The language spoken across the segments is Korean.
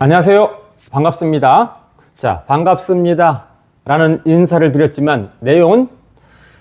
안녕하세요. 반갑습니다. 자, 반갑습니다. 라는 인사를 드렸지만 내용은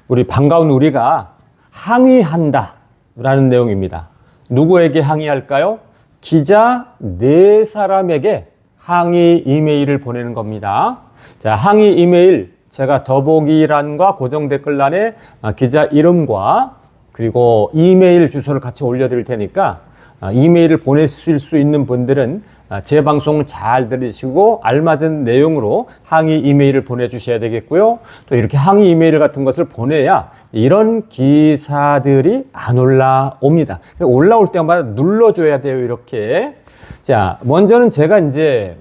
우리 반가운 우리가 항의한다. 라는 내용입니다. 누구에게 항의할까요? 기자 네 사람에게 항의 이메일을 보내는 겁니다. 자, 항의 이메일 제가 더보기란과 고정 댓글란에 아, 기자 이름과 그리고 이메일 주소를 같이 올려드릴 테니까 아, 이메일을 보내실 수 있는 분들은 아, 제 방송을 잘 들으시고 알맞은 내용으로 항의 이메일을 보내주셔야 되겠고요. 또 이렇게 항의 이메일 같은 것을 보내야 이런 기사들이 안 올라옵니다. 올라올 때마다 눌러줘야 돼요. 이렇게. 자, 먼저는 제가 이제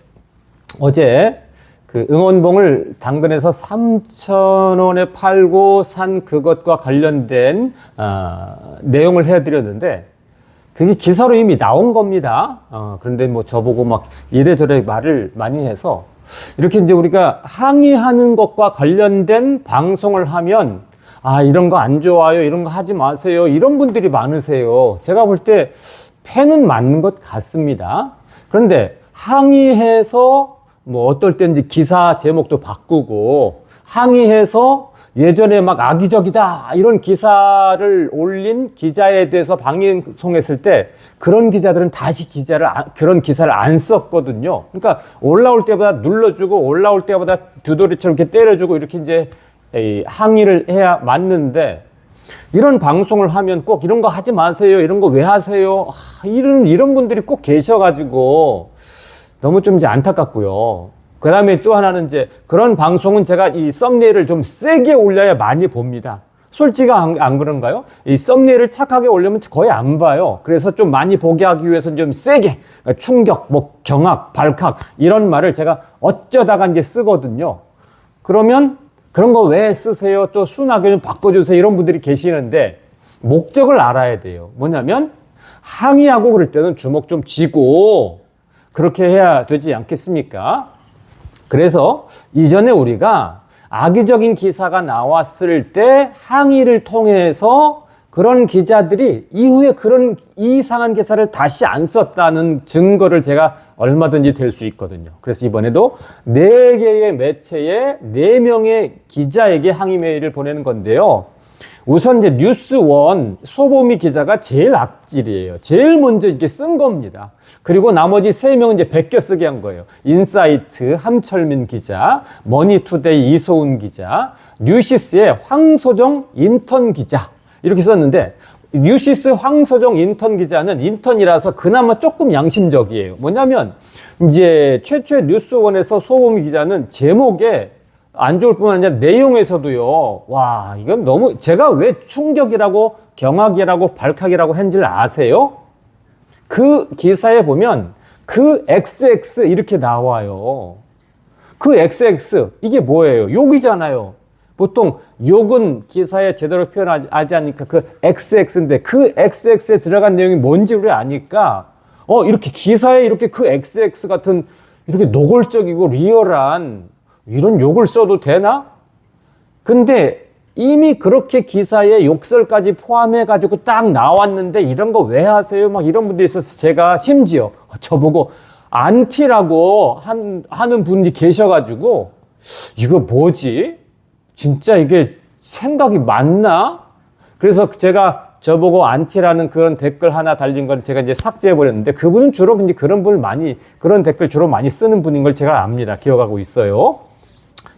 어제 그 응원봉을 당근에서 3,000원에 팔고 산 그것과 관련된 어, 내용을 해드렸는데 그게 기사로 이미 나온 겁니다. 어, 그런데 뭐 저보고 막 이래저래 말을 많이 해서 이렇게 이제 우리가 항의하는 것과 관련된 방송을 하면 아, 이런 거 안 좋아요. 이런 거 하지 마세요. 이런 분들이 많으세요. 제가 볼 때 팬은 맞는 것 같습니다. 그런데 항의해서 뭐 어떨 때인지 기사 제목도 바꾸고 항의해서 예전에 막 악의적이다 이런 기사를 올린 기자에 대해서 방송했을 때 그런 기자들은 다시 기자를 안- 그런 기사를 안 썼거든요. 그러니까 올라올 때마다 눌러주고 올라올 때마다 두더리처럼 이렇게 때려주고 이렇게 이제 이 항의를 해야 맞는데 이런 방송을 하면 꼭 이런 거 하지 마세요. 이런 거 왜 하세요? 아, 이런 이런 분들이 꼭 계셔가지고 너무 좀 이제 안타깝고요. 그 다음에 또 하나는 이제 그런 방송은 제가 이 썸네일을 좀 세게 올려야 많이 봅니다. 솔직히 안, 안 그런가요? 이 썸네일을 착하게 올리면 거의 안 봐요. 그래서 좀 많이 보게 하기 위해서는 좀 세게 그러니까 충격, 뭐 경악, 발칵 이런 말을 제가 어쩌다가 이제 쓰거든요. 그러면 그런 거 왜 쓰세요? 또 순하게 좀 바꿔주세요. 이런 분들이 계시는데 목적을 알아야 돼요. 뭐냐면 항의하고 그럴 때는 주먹 좀 쥐고 그렇게 해야 되지 않겠습니까? 그래서 이전에 우리가 악의적인 기사가 나왔을 때 항의를 통해서 그런 기자들이 이후에 그런 이상한 기사를 다시 안 썼다는 증거를 제가 얼마든지 될 수 있거든요. 그래서 이번에도 네 개의 매체에 네 명의 기자에게 항의 메일을 보내는 건데요. 우선 이제 뉴스원 소보미 기자가 제일 악질이에요. 제일 먼저 이렇게 쓴 겁니다. 그리고 나머지 세 명은 이제 베껴 쓰게 한 거예요. 인사이트 함철민 기자, 머니투데이 이소은 기자, 뉴시스의 황소정 인턴 기자 이렇게 썼는데 뉴시스 황소정 인턴 기자는 인턴이라서 그나마 조금 양심적이에요. 뭐냐면 이제 최초의 뉴스원에서 소보미 기자는 제목에 안 좋을 뿐만 아니라 내용에서도요. 와, 이건 너무 제가 왜 충격이라고 경악이라고 발칵이라고 한지를 아세요? 그 기사에 보면 그 XX 이렇게 나와요. 그 XX 이게 뭐예요? 욕이잖아요. 보통 욕은 기사에 제대로 표현하지 않으니까 그 XX인데 그 XX에 들어간 내용이 뭔지 우리 아니까 어 이렇게 기사에 이렇게 그 XX 같은 이렇게 노골적이고 리얼한 이런 욕을 써도 되나? 근데 이미 그렇게 기사에 욕설까지 포함해가지고 딱 나왔는데 이런 거 왜 하세요? 막 이런 분들이 있어서 제가 심지어 저보고 안티라고 한, 하는 분이 계셔가지고 이거 뭐지? 진짜 이게 생각이 맞나? 그래서 제가 저보고 안티라는 그런 댓글 하나 달린 걸 제가 이제 삭제해버렸는데 그분은 주로 이제 그런 분을 많이, 그런 댓글 주로 많이 쓰는 분인 걸 제가 압니다. 기억하고 있어요.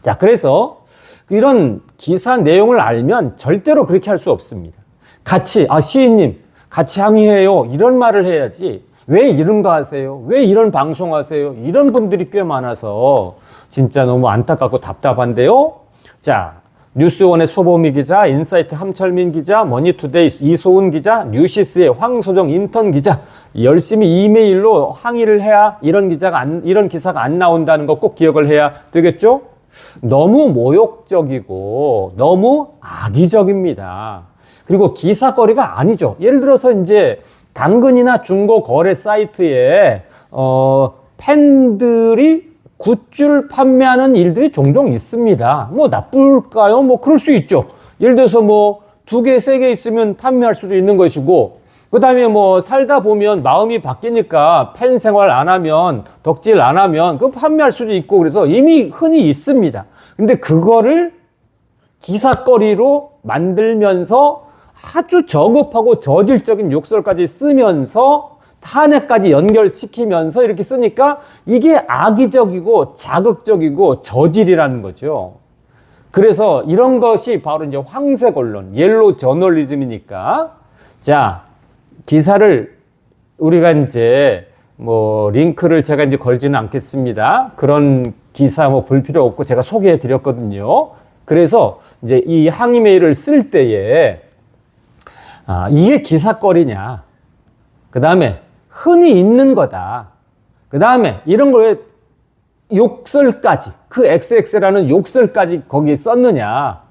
자, 그래서 이런 기사 내용을 알면 절대로 그렇게 할 수 없습니다. 같이, 아, 시인님, 같이 항의해요. 이런 말을 해야지. 왜 이런 거 하세요? 왜 이런 방송 하세요? 이런 분들이 꽤 많아서 진짜 너무 안타깝고 답답한데요. 자, 뉴스원의 소보미 기자, 인사이트 함철민 기자, 머니투데이 이소은 기자, 뉴시스의 황소정 인턴 기자 열심히 이메일로 항의를 해야 이런 기자가 안, 이런 기사가 안 나온다는 거 꼭 기억을 해야 되겠죠? 너무 모욕적이고 너무 악의적입니다. 그리고 기사거리가 아니죠. 예를 들어서 이제 당근이나 중고 거래 사이트에 어 팬들이 굿즈를 판매하는 일들이 종종 있습니다. 뭐 나쁠까요? 뭐 그럴 수 있죠. 예를 들어서 뭐 두 개, 세 개 있으면 판매할 수도 있는 것이고 그 다음에 뭐 살다 보면 마음이 바뀌니까 팬 생활 안 하면 덕질 안 하면 그 판매할 수도 있고 그래서 이미 흔히 있습니다. 근데 그거를 기사거리로 만들면서 아주 저급하고 저질적인 욕설까지 쓰면서 탄핵까지 연결시키면서 이렇게 쓰니까 이게 악의적이고 자극적이고 저질이라는 거죠. 그래서 이런 것이 바로 이제 황색 언론, 옐로 저널리즘이니까 자, 기사를 우리가 이제 뭐 링크를 제가 이제 걸지는 않겠습니다. 그런 기사 뭐 볼 필요 없고 제가 소개해 드렸거든요. 그래서 이제 이 항의 메일을 쓸 때에 아, 이게 기사거리냐. 그 다음에 흔히 있는 거다. 그 다음에 이런 거에 욕설까지, 그 XX라는 욕설까지 거기에 썼느냐.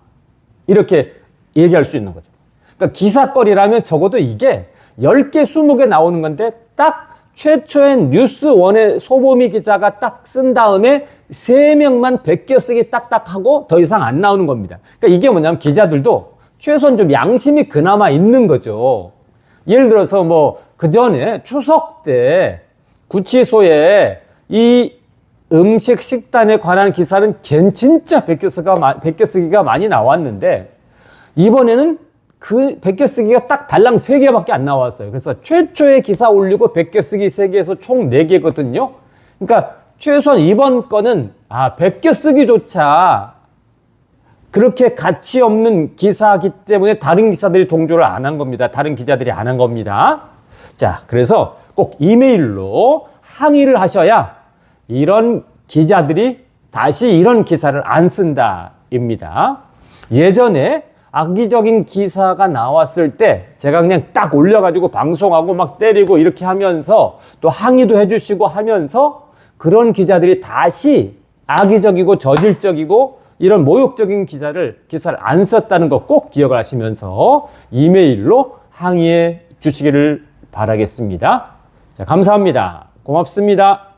이렇게 얘기할 수 있는 거죠. 그러니까 기사거리라면 적어도 이게 10개, 20개 나오는 건데 딱 최초엔 뉴스원의 소보미 기자가 딱 쓴 다음에 3명만 100개 쓰기 딱딱 하고 더 이상 안 나오는 겁니다. 그러니까 이게 뭐냐면 기자들도 최소한 좀 양심이 그나마 있는 거죠. 예를 들어서 뭐 그 전에 추석 때 구치소에 이 음식 식단에 관한 기사는 걘 진짜 베껴 쓰기가, 베껴쓰기가 많이 나왔는데 이번에는 그 베껴쓰기가 딱 달랑 3개밖에 안 나왔어요. 그래서 최초의 기사 올리고 베껴쓰기 3개에서 총 4개거든요. 그러니까 최소한 이번 건은 아, 베껴쓰기조차 그렇게 가치 없는 기사기 때문에 다른 기사들이 동조를 안 한 겁니다. 다른 기자들이 안 한 겁니다. 자, 그래서 꼭 이메일로 항의를 하셔야 이런 기자들이 다시 이런 기사를 안 쓴다입니다. 예전에 악의적인 기사가 나왔을 때 제가 그냥 딱 올려가지고 방송하고 막 때리고 이렇게 하면서 또 항의도 해주시고 하면서 그런 기자들이 다시 악의적이고 저질적이고 이런 모욕적인 기사를 기사를 안 썼다는 거 꼭 기억을 하시면서 이메일로 항의해 주시기를 바라겠습니다. 자, 감사합니다. 고맙습니다.